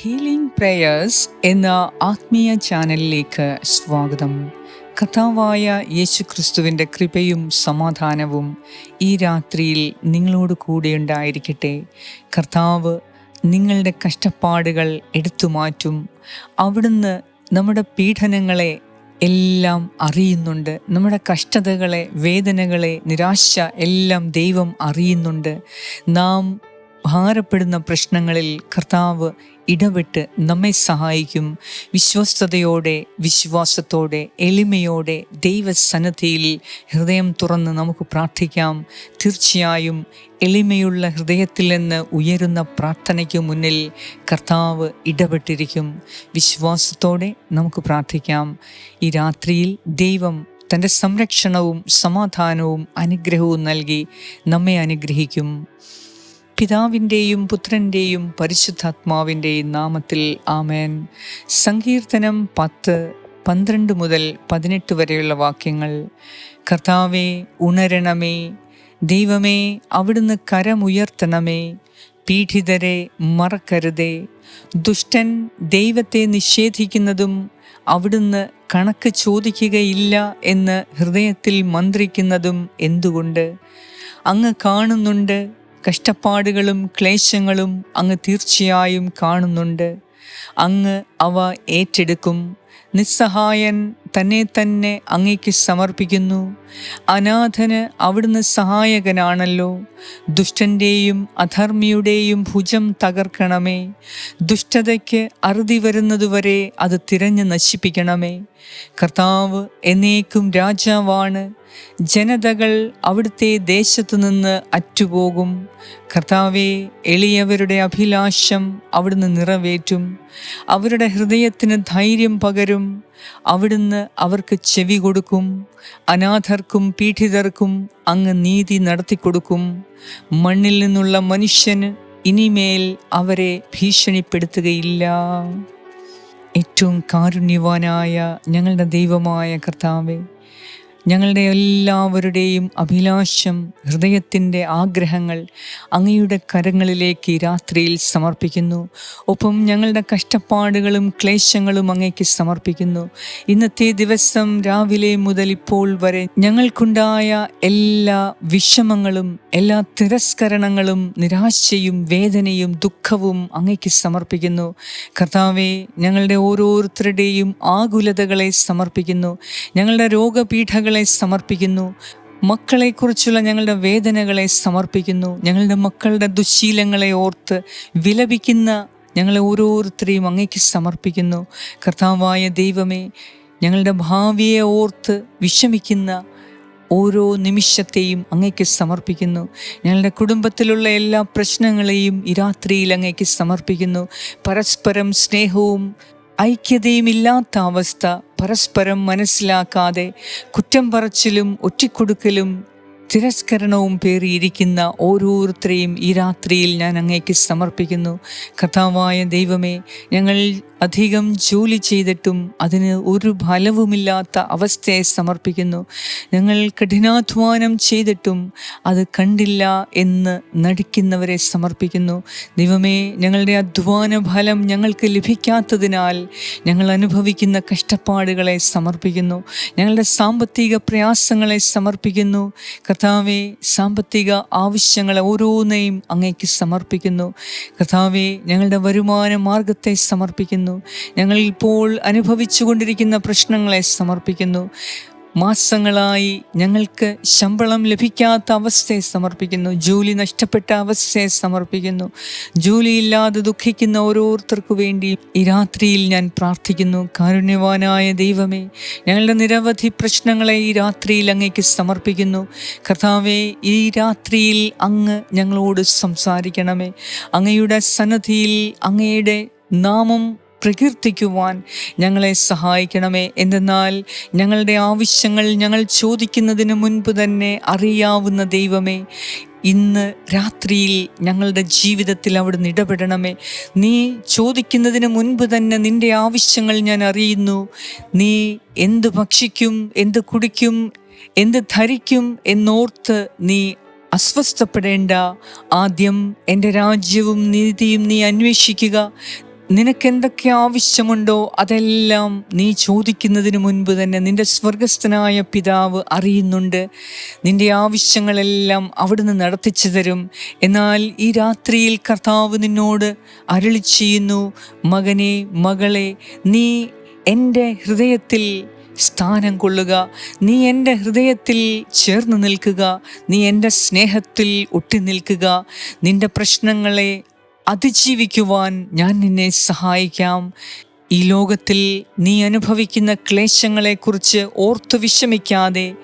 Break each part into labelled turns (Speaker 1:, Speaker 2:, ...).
Speaker 1: Healing prayers എന്ന ആത്മീയ ചാനലിലേക്ക് സ്വാഗതം. കഥാവായ യേശു ക്രിസ്തുവിന്റെ കൃപയും സമാധാനവും ഈ രാത്രിയിൽ നിങ്ങളോട് കൂടെ ഉണ്ടായിരിക്കട്ടെ. കർത്താവ് നിങ്ങളുടെ കഷ്ടപ്പാടുകൾ എടുത്തു മാറ്റും. അവിടുന്ന് നമ്മുടെ പീഡനങ്ങളെ എല്ലാം അറിയുന്നുണ്ട്. നമ്മുടെ കഷ്ടതകളെ വേദനകളെ നിരാശ എല്ലാം ദൈവം അറിയുന്നുണ്ട്. നാം ഭാരപ്പെടുന്ന പ്രശ്നങ്ങളിൽ കർത്താവ് ഇടപെട്ട് നമ്മെ സഹായിക്കും. വിശ്വസ്തയോടെ വിശ്വാസത്തോടെ എളിമയോടെ ദൈവസന്നദ്ധിയിൽ ഹൃദയം തുറന്ന് നമുക്ക് പ്രാർത്ഥിക്കാം. തീർച്ചയായും എളിമയുള്ള ഹൃദയത്തിൽ നിന്ന് ഉയരുന്ന പ്രാർത്ഥനയ്ക്ക് മുന്നിൽ കർത്താവ് ഇടപെട്ടിരിക്കും. വിശ്വാസത്തോടെ നമുക്ക് പ്രാർത്ഥിക്കാം. ഈ രാത്രിയിൽ ദൈവം തന്റെ സംരക്ഷണവും സമാധാനവും അനുഗ്രഹവും നൽകി നമ്മെ അനുഗ്രഹിക്കും. പിതാവിന്റെയും പുത്രന്റെയും പരിശുദ്ധാത്മാവിന്റെയും നാമത്തിൽ ആമേൻ. സങ്കീർത്തനം പത്ത് പന്ത്രണ്ട് മുതൽ പതിനെട്ട് വരെയുള്ള വാക്യങ്ങൾ. കർത്താവേ ഉണരണമേ ദൈവമേ അവിടുന്ന് കരമുയർത്തണമേ പീഡിതരെ മറക്കരുതേ. ദുഷ്ടൻ ദൈവത്തെ നിഷേധിക്കുന്നതും അവിടുന്ന് കണക്ക് ചോദിക്കുകയില്ല എന്ന് ഹൃദയത്തിൽ മന്ത്രിക്കുന്നതും എന്തുകൊണ്ട്? അങ്ങ് കാണുന്നുണ്ട് കഷ്ടപ്പാടുകളും ക്ലേശങ്ങളും അങ്ങ് തീർച്ചയായും കാണുന്നുണ്ട്. അങ്ങ് അവ ഏറ്റെടുക്കും. നിസ്സഹായൻ തന്നെ തന്നെ അങ്ങയ്ക്ക് സമർപ്പിക്കുന്നു. അനാഥന് അവിടുന്ന് സഹായകനാണല്ലോ. ദുഷ്ടന്റെയും അധർമ്മിയുടെയും ഭുജം തകർക്കണമേ. ദുഷ്ടതയ്ക്ക് അറുതി വരുന്നതുവരെ അത് തിരഞ്ഞു നശിപ്പിക്കണമേ. കർത്താവ് എന്നേക്കും രാജാവാണ്. ജനതകൾ അവിടുത്തെ ദേശത്തു നിന്ന് അറ്റുപോകും. കർത്താവെ എളിയവരുടെ അഭിലാഷം അവിടുന്ന് നിറവേറ്റും. അവരുടെ ഹൃദയത്തിന് ധൈര്യം പകരും. അവിടുന്ന് അവർക്ക് ചെവി കൊടുക്കും. അനാഥർക്കും പീഡിതർക്കും അങ്ങ് നീതി നടത്തിക്കൊടുക്കും. മണ്ണിൽ നിന്നുള്ള മനുഷ്യന് ഇനിമേൽ അവരെ ഭീഷണിപ്പെടുത്തുകയില്ല. ഏറ്റവും കാരുണ്യവാനായ ഞങ്ങളുടെ ദൈവമായ കർത്താവെ ഞങ്ങളുടെ എല്ലാവരുടെയും അഭിലാഷം ഹൃദയത്തിന്റെ ആഗ്രഹങ്ങൾ അങ്ങയുടെ കരങ്ങളിലേക്ക് രാത്രിയിൽ സമർപ്പിക്കുന്നു. ഒപ്പം ഞങ്ങളുടെ കഷ്ടപ്പാടുകളും ക്ലേശങ്ങളും അങ്ങേക്ക് സമർപ്പിക്കുന്നു. ഇന്നത്തെ ദിവസം രാവിലെ മുതൽ ഇപ്പോൾ വരെ ഞങ്ങൾക്കുണ്ടായ എല്ലാ വിഷമങ്ങളും എല്ലാ തിരസ്കരണങ്ങളും നിരാശയും വേദനയും ദുഃഖവും അങ്ങേക്ക് സമർപ്പിക്കുന്നു. കർത്താവെ ഞങ്ങളുടെ ഓരോരുത്തരുടെയും ആകുലതകളെ സമർപ്പിക്കുന്നു. ഞങ്ങളുടെ രോഗപീഠകൾ വേദനകളെ സമർപ്പിക്കുന്നു. മക്കളെക്കുറിച്ചുള്ള ഞങ്ങളുടെ വേദനകളെ സമർപ്പിക്കുന്നു. ഞങ്ങളുടെ മക്കളുടെ ദുശീലങ്ങളെ ഓർത്ത് വിലപിക്കുന്ന ഞങ്ങളെ ഓരോരുത്തരെയും അങ്ങേക്ക് സമർപ്പിക്കുന്നു. കർത്താവായ ദൈവമേ ഞങ്ങളുടെ ഭാവിയെ ഓർത്ത് വിഷമിക്കുന്ന ഓരോ നിമിഷത്തെയും അങ്ങേക്ക് സമർപ്പിക്കുന്നു. ഞങ്ങളുടെ കുടുംബത്തിലുള്ള എല്ലാ പ്രശ്നങ്ങളെയും ഈ രാത്രിയിൽ അങ്ങേക്ക് സമർപ്പിക്കുന്നു. പരസ്പരം സ്നേഹവും ഐക്യതയുമില്ലാത്ത അവസ്ഥ പരസ്പരം മനസ്സിലാക്കാതെ കുറ്റം പറച്ചിലും ഒറ്റിക്കൊടുക്കലും തിരസ്കരണവും പേറിയിരിക്കുന്ന ഓരോരുത്തരെയും ഈ രാത്രിയിൽ ഞാൻ അങ്ങേക്ക് സമർപ്പിക്കുന്നു. കഥാവായ ദൈവമേ ഞങ്ങൾ അധികം ജോലി ചെയ്തിട്ടും അതിന് ഒരു ഫലവുമില്ലാത്ത അവസ്ഥയെ സമർപ്പിക്കുന്നു. ഞങ്ങൾ കഠിനാധ്വാനം ചെയ്തിട്ടും അത് കണ്ടില്ല എന്ന് നടിക്കുന്നവരെ സമർപ്പിക്കുന്നു. ദൈവമേ ഞങ്ങളുടെ അധ്വാന ഫലം ഞങ്ങൾക്ക് ലഭിക്കാത്തതിനാൽ ഞങ്ങൾ അനുഭവിക്കുന്ന കഷ്ടപ്പാടുകളെ സമർപ്പിക്കുന്നു. ഞങ്ങളുടെ സാമ്പത്തിക പ്രയാസങ്ങളെ സമർപ്പിക്കുന്നു. കർത്താവെ സാമ്പത്തിക ആവശ്യങ്ങളെ ഓരോന്നെയും അങ്ങേക്ക് സമർപ്പിക്കുന്നു. കർത്താവെ ഞങ്ങളുടെ വരുമാന മാർഗത്തെ സമർപ്പിക്കുന്നു. ഞങ്ങൾ ഇപ്പോൾ അനുഭവിച്ചു കൊണ്ടിരിക്കുന്ന പ്രശ്നങ്ങളെ സമർപ്പിക്കുന്നു. മാസങ്ങളായി ഞങ്ങൾക്ക് ശമ്പളം ലഭിക്കാത്ത അവസ്ഥയെ സമർപ്പിക്കുന്നു. ജോലി നഷ്ടപ്പെട്ട അവസ്ഥയെ സമർപ്പിക്കുന്നു. ജോലിയില്ലാതെ ദുഃഖിക്കുന്ന ഓരോരുത്തർക്കു വേണ്ടി ഈ രാത്രിയിൽ ഞാൻ പ്രാർത്ഥിക്കുന്നു. കാരുണ്യവാനായ ദൈവമേ ഞങ്ങളുടെ നിരവധി പ്രശ്നങ്ങളെ ഈ രാത്രിയിൽ അങ്ങേക്ക് സമർപ്പിക്കുന്നു. കർത്താവെ ഈ രാത്രിയിൽ അങ്ങ് ഞങ്ങളോട് സംസാരിക്കണമേ. അങ്ങയുടെ സന്നദ്ധിയിൽ അങ്ങയുടെ നാമം പ്രകീർത്തിക്കുവാൻ ഞങ്ങളെ സഹായിക്കണമേ. എന്തെന്നാൽ ഞങ്ങളുടെ ആവശ്യങ്ങൾ ഞങ്ങൾ ചോദിക്കുന്നതിന് മുൻപ് തന്നെ അറിയാവുന്ന ദൈവമേ ഇന്ന് രാത്രിയിൽ ഞങ്ങളുടെ ജീവിതത്തിൽ അവിടുന്ന് ഇടപെടണമേ. നീ ചോദിക്കുന്നതിന് മുൻപ് തന്നെ നിന്റെ ആവശ്യങ്ങൾ ഞാൻ അറിയുന്നു. നീ എന്ത് ഭക്ഷിക്കും എന്ത് കുടിക്കും എന്ത് ധരിക്കും എന്നോർത്ത് നീ അസ്വസ്ഥപ്പെടേണ്ട. ആദ്യം എന്റെ രാജ്യവും നീതിയും നീ അന്വേഷിക്കുക. നിനക്കെന്തൊക്കെ ആവശ്യമുണ്ടോ അതെല്ലാം നീ ചോദിക്കുന്നതിന് മുൻപ് തന്നെ നിന്റെ സ്വർഗസ്ഥനായ പിതാവ് അറിയുന്നുണ്ട്. നിന്റെ ആവശ്യങ്ങളെല്ലാം അവിടുന്ന് നടത്തിച്ചു തരും. എന്നാൽ ഈ രാത്രിയിൽ കർത്താവ് നിന്നോട് അരളി ചെയ്യുന്നു മകനെ മകളെ നീ എന്റെ ഹൃദയത്തിൽ സ്ഥാനം കൊള്ളുക. നീ എന്റെ ഹൃദയത്തിൽ ചേർന്ന് നിൽക്കുക. നീ എന്റെ സ്നേഹത്തിൽ ഒട്ടി നിൽക്കുക. നിന്റെ പ്രശ്നങ്ങളെ അതിജീവിക്കുവാൻ ഞാൻ നിന്നെ സഹായിക്കാം. ഈ ലോകത്തിൽ നീ അനുഭവിക്കുന്ന ക്ലേശങ്ങളെക്കുറിച്ച് ഓർത്തു വിഷമിക്കാതെ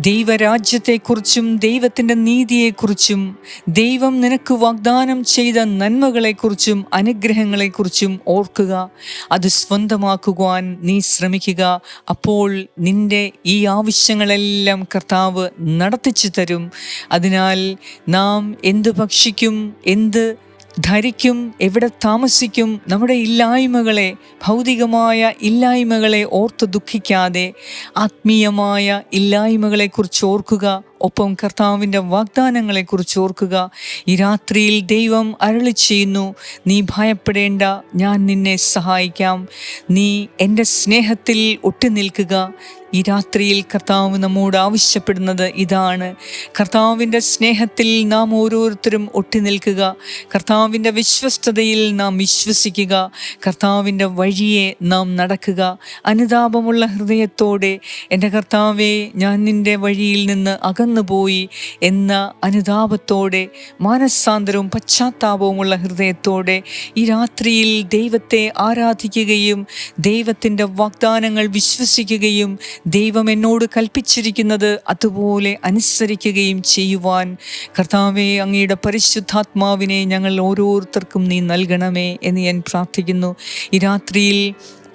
Speaker 1: ദൈവരാജ്യത്തെക്കുറിച്ചും ദൈവത്തിന്റെ നീതിയെക്കുറിച്ചും ദൈവം നിനക്ക് വാഗ്ദാനം ചെയ്ത നന്മകളെക്കുറിച്ചും അനുഗ്രഹങ്ങളെക്കുറിച്ചും ഓർക്കുക. അത് സ്വന്തമാക്കുവാൻ നീ ശ്രമിക്കുക. അപ്പോൾ നിന്റെ ഈ ആവശ്യങ്ങളെല്ലാം കർത്താവ് നടത്തിച്ചു തരും. അതിനാൽ നാം എന്ത് ഭക്ഷിക്കും എന്ത് ധരിക്കും എവിടെ താമസിക്കും നമ്മുടെ ഇല്ലായ്മകളെ ഭൗതികമായ ഇല്ലായ്മകളെ ഓർത്ത് ദുഃഖിക്കാതെ ആത്മീയമായ ഇല്ലായ്മകളെക്കുറിച്ച് ഓർക്കുക ഒപ്പം കർത്താവിന്റെ വാഗ്ദാനങ്ങളെക്കുറിച്ച് ഓർക്കുക. ഈ രാത്രിയിൽ ദൈവം അരളി ചെയ്യുന്നു നീ ഭയപ്പെടേണ്ട ഞാൻ നിന്നെ സഹായിക്കാം. നീ എന്റെ സ്നേഹത്തിൽ ഒട്ടി നിൽക്കുക. ഈ രാത്രിയിൽ കർത്താവ് നമ്മോട് ആവശ്യപ്പെടുന്നത് ഇതാണ്. കർത്താവിന്റെ സ്നേഹത്തിൽ നാം ഓരോരുത്തരും ഒട്ടി നിൽക്കുക. കർത്താവിന്റെ വിശ്വസ്തതയിൽ നാം വിശ്വസിക്കുക. കർത്താവിന്റെ വഴിയെ നാം നടക്കുക. അനുതാപമുള്ള ഹൃദയത്തോടെ എന്റെ കർത്താവെ ഞാൻ നിന്റെ വഴിയിൽ നിന്ന് അകന്നുപോയി എന്ന അനുതാപത്തോടെ മാനസാന്തരവും പശ്ചാത്താപവുമുള്ള ഹൃദയത്തോടെ ഈ രാത്രിയിൽ ദൈവത്തെ ആരാധിക്കുകയും ദൈവത്തിന്റെ വാഗ്ദാനങ്ങൾ വിശ്വസിക്കുകയും ദൈവം എന്നോട് കൽപ്പിച്ചിരിക്കുന്നത് അതുപോലെ അനുസരിക്കുകയും ചെയ്യുവാൻ കർത്താവെ അങ്ങയുടെ പരിശുദ്ധാത്മാവിനെ ഞങ്ങൾ ഓരോരുത്തർക്കും നീ നൽകണമേ എന്ന് ഞാൻ പ്രാർത്ഥിക്കുന്നു. ഈ രാത്രിയിൽ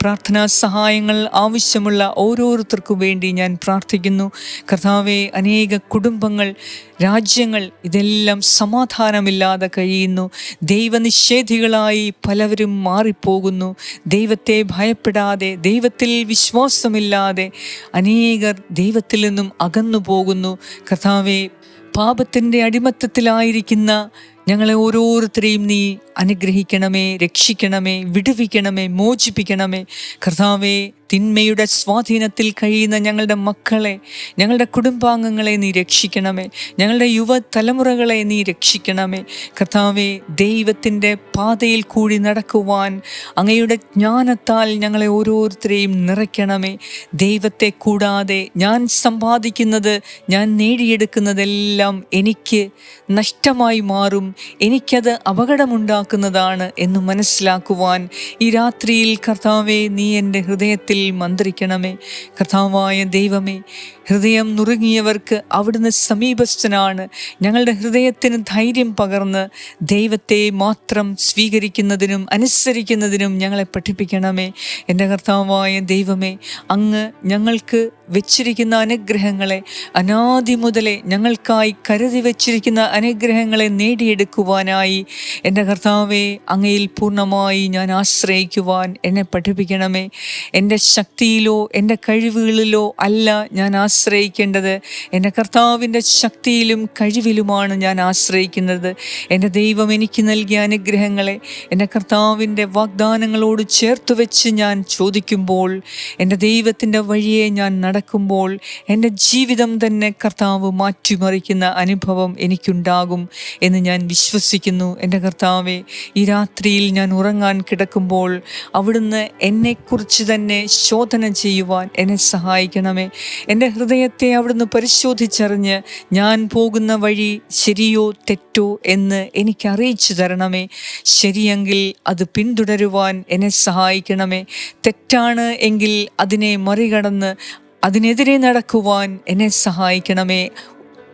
Speaker 1: പ്രാർത്ഥനാ സഹായങ്ങൾ ആവശ്യമുള്ള ഓരോരുത്തർക്കും വേണ്ടി ഞാൻ പ്രാർത്ഥിക്കുന്നു. കർത്താവെ അനേക കുടുംബങ്ങൾ രാജ്യങ്ങൾ ഇതെല്ലാം സമാധാനമില്ലാതെ കഴിയുന്നു. ദൈവനിഷേധികളായി പലവരും മാറിപ്പോകുന്നു. ദൈവത്തെ ഭയപ്പെടാതെ ദൈവത്തിൽ വിശ്വാസമില്ലാതെ അനേകർ ദൈവത്തിൽ നിന്നും അകന്നു പോകുന്നു കർത്താവെ പാപത്തിന്റെ അടിമത്തത്തിലായിരിക്കുന്ന ഞങ്ങളെ ഓരോരുത്തരെയും നീ അനുഗ്രഹിക്കണമേ രക്ഷിക്കണമേ വിടുവിക്കണമേ മോചിപ്പിക്കണമേ. കർത്താവെ തിന്മയുടെ സ്വാധീനത്തിൽ കഴിയുന്ന ഞങ്ങളുടെ മക്കളെ ഞങ്ങളുടെ കുടുംബാംഗങ്ങളെ നീ രക്ഷിക്കണമേ. ഞങ്ങളുടെ യുവതലമുറകളെ നീ രക്ഷിക്കണമേ. കർത്താവെ ദൈവത്തിന്റെ പാതയിൽ കൂടി നടക്കുവാൻ അങ്ങയുടെ ജ്ഞാനത്താൽ ഞങ്ങളെ ഓരോരുത്തരെയും നിറയ്ക്കണമേ. ദൈവത്തെ കൂടാതെ ഞാൻ സമ്പാദിക്കുന്നത് ഞാൻ നേടിയെടുക്കുന്നതെല്ലാം എനിക്ക് നഷ്ടമായി മാറും. എനിക്കത് അപകടമുണ്ടാക്കുന്നതാണ് എന്ന് മനസ്സിലാക്കുവാൻ ഈ രാത്രിയിൽ കർത്താവെ നീ എന്റെ ഹൃദയത്തിൽ മന്ത്രിക്കണമേ. കഥാവായ ദൈവമേ ഹൃദയം നുറുങ്ങിയവർക്ക് അവിടുന്ന് സമീപസ്ഥനാണ്. ഞങ്ങളുടെ ഹൃദയത്തിന് ധൈര്യം പകർന്ന് ദൈവത്തെ മാത്രം സ്വീകരിക്കുന്നതിനും അനുസരിക്കുന്നതിനും ഞങ്ങളെ പഠിപ്പിക്കണമേ. എന്റെ കർത്താവായ ദൈവമേ അങ്ങ് ഞങ്ങൾക്ക് വെച്ചിരിക്കുന്ന അനുഗ്രഹങ്ങളെ അനാദി മുതലേ ഞങ്ങൾക്കായി കരുതി വെച്ചിരിക്കുന്ന അനുഗ്രഹങ്ങളെ നേടിയെടുക്കുവാനായി എന്റെ കർത്താവെ അങ്ങയിൽ പൂർണമായി ഞാൻ ആശ്രയിക്കുവാൻ എന്നെ പഠിപ്പിക്കണമേ. എന്റെ ശക്തിയിലോ എന്റെ കഴിവുകളിലോ അല്ല ഞാൻ ആശ്രയിക്കേണ്ടത്. എന്റെ കർത്താവിന്റെ ശക്തിയിലും കഴിവിലുമാണ് ഞാൻ ആശ്രയിക്കുന്നത്. എന്റെ ദൈവം എനിക്ക് നൽകിയ അനുഗ്രഹങ്ങളെ എന്റെ കർത്താവിന്റെ വാഗ്ദാനങ്ങളോട് ചേർത്ത് വെച്ച് ഞാൻ ചോദിക്കുമ്പോൾ എന്റെ ദൈവത്തിന്റെ വഴിയെ ഞാൻ നടക്കുമ്പോൾ എന്റെ ജീവിതം തന്നെ കർത്താവ് മാറ്റിമറിക്കുന്ന അനുഭവം എനിക്കുണ്ടാകും എന്ന് ഞാൻ വിശ്വസിക്കുന്നു. എന്റെ കർത്താവെ ഈ രാത്രിയിൽ ഞാൻ ഉറങ്ങാൻ കിടക്കുമ്പോൾ അവിടുന്ന് എന്നെക്കുറിച്ച് തന്നെ ശോധന ചെയ്യുവാൻ എന്നെ സഹായിക്കണമേ. എന്റെ ഹൃദയത്തെ അവിടുന്ന് പരിശോധിച്ചറിഞ്ഞ് ഞാൻ പോകുന്ന വഴി ശരിയോ തെറ്റോ എന്ന് എനിക്ക് അറിയിച്ചു തരണമേ. ശരിയെങ്കിൽ അത് പിന്തുടരുവാൻ എന്നെ സഹായിക്കണമേ. തെറ്റാണ് എങ്കിൽ അതിനെ മറികടന്ന് അതിനെതിരെ നടക്കുവാൻ എന്നെ സഹായിക്കണമേ.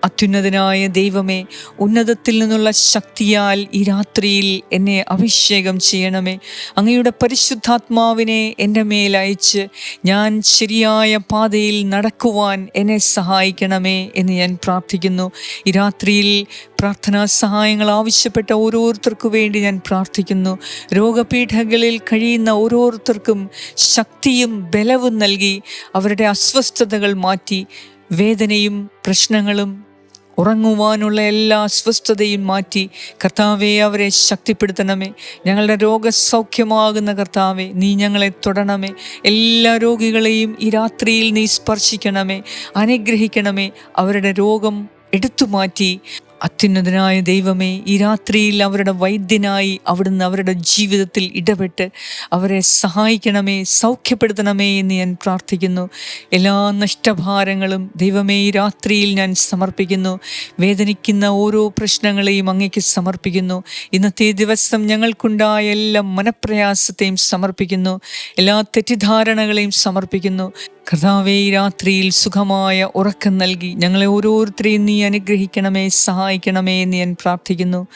Speaker 1: അത്യുന്നതനായ ദൈവമേ ഉന്നതത്തിൽ നിന്നുള്ള ശക്തിയാൽ ഈ രാത്രിയിൽ എന്നെ അഭിഷേകം ചെയ്യണമേ. അങ്ങയുടെ പരിശുദ്ധാത്മാവിനെ എന്റെ മേൽ അയച്ച് ഞാൻ ശരിയായ പാതയിൽ നടക്കുവാൻ എന്നെ സഹായിക്കണമേ എന്ന് ഞാൻ പ്രാർത്ഥിക്കുന്നു. ഈ രാത്രിയിൽ പ്രാർത്ഥനാ സഹായങ്ങൾ ആവശ്യപ്പെട്ട ഓരോരുത്തർക്കു വേണ്ടി ഞാൻ പ്രാർത്ഥിക്കുന്നു. രോഗപീഠകളിൽ കഴിയുന്ന ഓരോരുത്തർക്കും ശക്തിയും ബലവും നൽകി അവരുടെ അസ്വസ്ഥതകൾ മാറ്റി വേദനയും പ്രശ്നങ്ങളും ഉറങ്ങുവാനുള്ള എല്ലാ അസ്വസ്ഥതയും മാറ്റി. കർത്താവെ അവരെ ശക്തിപ്പെടുത്തണമേ. ഞങ്ങളുടെ രോഗസൗഖ്യമാകുന്ന കർത്താവെ നീ ഞങ്ങളെ തൊടണമേ. എല്ലാ രോഗികളെയും ഈ രാത്രിയിൽ നീ സ്പർശിക്കണമേ. അനുഗ്രഹിക്കണമേ. അവരുടെ രോഗം എടുത്തു മാറ്റി അത്യുന്നതനായ ദൈവമേ ഈ രാത്രിയിൽ അവരുടെ വൈദ്യനായി അവിടുന്ന് അവരുടെ ജീവിതത്തിൽ ഇടപെട്ട് അവരെ സഹായിക്കണമേ സൗഖ്യപ്പെടുത്തണമേ എന്ന് ഞാൻ പ്രാർത്ഥിക്കുന്നു. എല്ലാ നഷ്ടഭാരങ്ങളും ദൈവമേ ഈ രാത്രിയിൽ ഞാൻ സമർപ്പിക്കുന്നു. വേദനിക്കുന്ന ഓരോ പ്രശ്നങ്ങളെയും അങ്ങേക്ക് സമർപ്പിക്കുന്നു. ഇന്നത്തെ ദിവസം ഞങ്ങൾക്കുണ്ടായ എല്ലാ മനപ്രയാസത്തെയും സമർപ്പിക്കുന്നു. എല്ലാ തെറ്റിദ്ധാരണകളെയും സമർപ്പിക്കുന്നു. കർത്താവെ ഈ രാത്രിയിൽ സുഖമായ ഉറക്കം നൽകി ഞങ്ങളെ ഓരോരുത്തരെയും നീ അനുഗ്രഹിക്കണമേ സഹായിക്കണമേ എന്ന് ഞാൻ പ്രാർത്ഥിക്കുന്നു.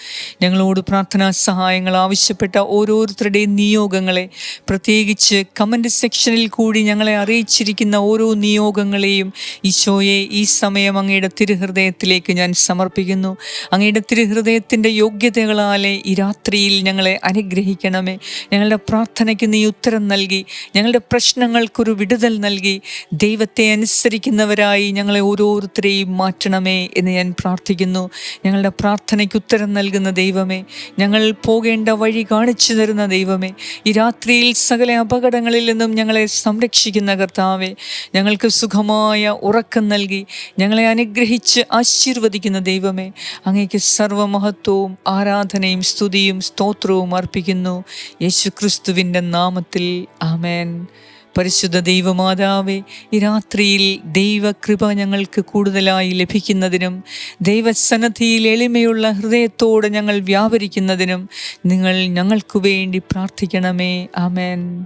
Speaker 1: ഞങ്ങളോട് പ്രാർത്ഥനാ സഹായങ്ങൾ ആവശ്യപ്പെട്ട ഓരോരുത്തരുടെയും നിയോഗങ്ങളെ പ്രത്യേകിച്ച് കമന്റ് സെക്ഷനിൽ കൂടി ഞങ്ങളെ അറിയിച്ചിരിക്കുന്ന ഓരോ നിയോഗങ്ങളെയും ഈശോയെ ഈ സമയം അങ്ങയുടെ തിരുഹൃദയത്തിലേക്ക് ഞാൻ സമർപ്പിക്കുന്നു. അങ്ങയുടെ തിരുഹൃദയത്തിന്റെ യോഗ്യതകളാലെ ഈ രാത്രിയിൽ ഞങ്ങളെ അനുഗ്രഹിക്കണമേ. ഞങ്ങളുടെ പ്രാർത്ഥനയ്ക്ക് നീ ഉത്തരം നൽകി ഞങ്ങളുടെ പ്രശ്നങ്ങൾക്കൊരു വിടുതൽ നൽകി ദൈവത്തെ അനുസരിക്കുന്നവരായി ഞങ്ങളെ ഓരോരുത്തരെയും മാറ്റണമേ എന്ന് ഞാൻ പ്രാർത്ഥിക്കുന്നു. ഞങ്ങളുടെ പ്രാർത്ഥനയ്ക്ക് ഉത്തരം നൽകുന്ന ദൈവമേ ഞങ്ങൾ പോകേണ്ട വഴി കാണിച്ചു തരുന്ന ദൈവമേ ഈ രാത്രിയിൽ സകല അപകടങ്ങളിൽ നിന്നും ഞങ്ങളെ സംരക്ഷിക്കുന്ന കർത്താവെ ഞങ്ങൾക്ക് സുഖമായ ഉറക്കം നൽകി ഞങ്ങളെ അനുഗ്രഹിച്ച് ആശീർവദിക്കുന്ന ദൈവമേ അങ്ങേക്ക് സർവമഹത്വവും ആരാധനയും സ്തുതിയും സ്തോത്രവും അർപ്പിക്കുന്നു. യേശു ക്രിസ്തുവിന്റെ നാമത്തിൽ ആമേൻ. പരിശുദ്ധ ദൈവമാതാവേ ഈ രാത്രിയിൽ ദൈവകൃപ ഞങ്ങൾക്ക് കൂടുതലായി ലഭിക്കുന്നതിനും ദൈവസന്നദ്ധിയിൽ എളിമയുള്ള ഹൃദയത്തോടെ ഞങ്ങൾ വ്യാപരിക്കുന്നതിനും നിങ്ങൾ ഞങ്ങൾക്ക് വേണ്ടി പ്രാർത്ഥിക്കണമേ. ആമേൻ.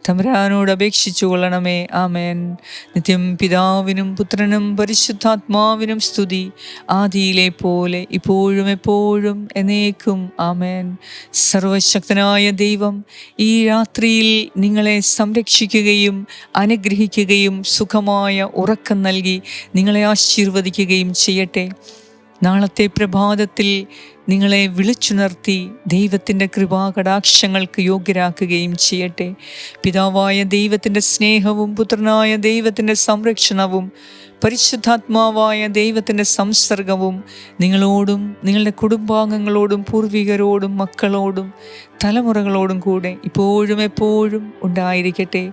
Speaker 1: തമ്പുരാനോട് അപേക്ഷിച്ചു കൊള്ളണമേ. ആമേൻ. നിത്യം പിതാവിനും പുത്രനും പരിശുദ്ധാത്മാവിനും സ്തുതി. ആദിയിലെ പോലെ ഇപ്പോഴും എപ്പോഴും എന്നേക്കും. ആമേൻ. സർവശക്തനായ ദൈവം ഈ രാത്രിയിൽ നിങ്ങളെ സംരക്ഷിക്കുകയും അനുഗ്രഹിക്കുകയും സുഖമായ ഉറക്കം നൽകി നിങ്ങളെ ആശീർവദിക്കുകയും ചെയ്യട്ടെ. നാളത്തെ പ്രഭാതത്തിൽ നിങ്ങളെ വിളിച്ചുണർത്തി ദൈവത്തിന്റെ കൃപാകടാക്ഷങ്ങൾക്ക് യോഗ്യരാക്കുകയും ചെയ്യട്ടെ. പിതാവായ ദൈവത്തിന്റെ സ്നേഹവും പുത്രനായ ദൈവത്തിന്റെ സംരക്ഷണവും പരിശുദ്ധാത്മാവായ ദൈവത്തിന്റെ സംസർഗവും നിങ്ങളോടും നിങ്ങളുടെ കുടുംബാംഗങ്ങളോടും പൂർവികരോടും മക്കളോടും തലമുറകളോടും കൂടെ ഇപ്പോഴും എപ്പോഴും ഉണ്ടായിരിക്കട്ടെ.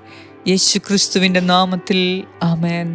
Speaker 1: യേശു ക്രിസ്തുവിന്റെ നാമത്തിൽ ആമേൻ.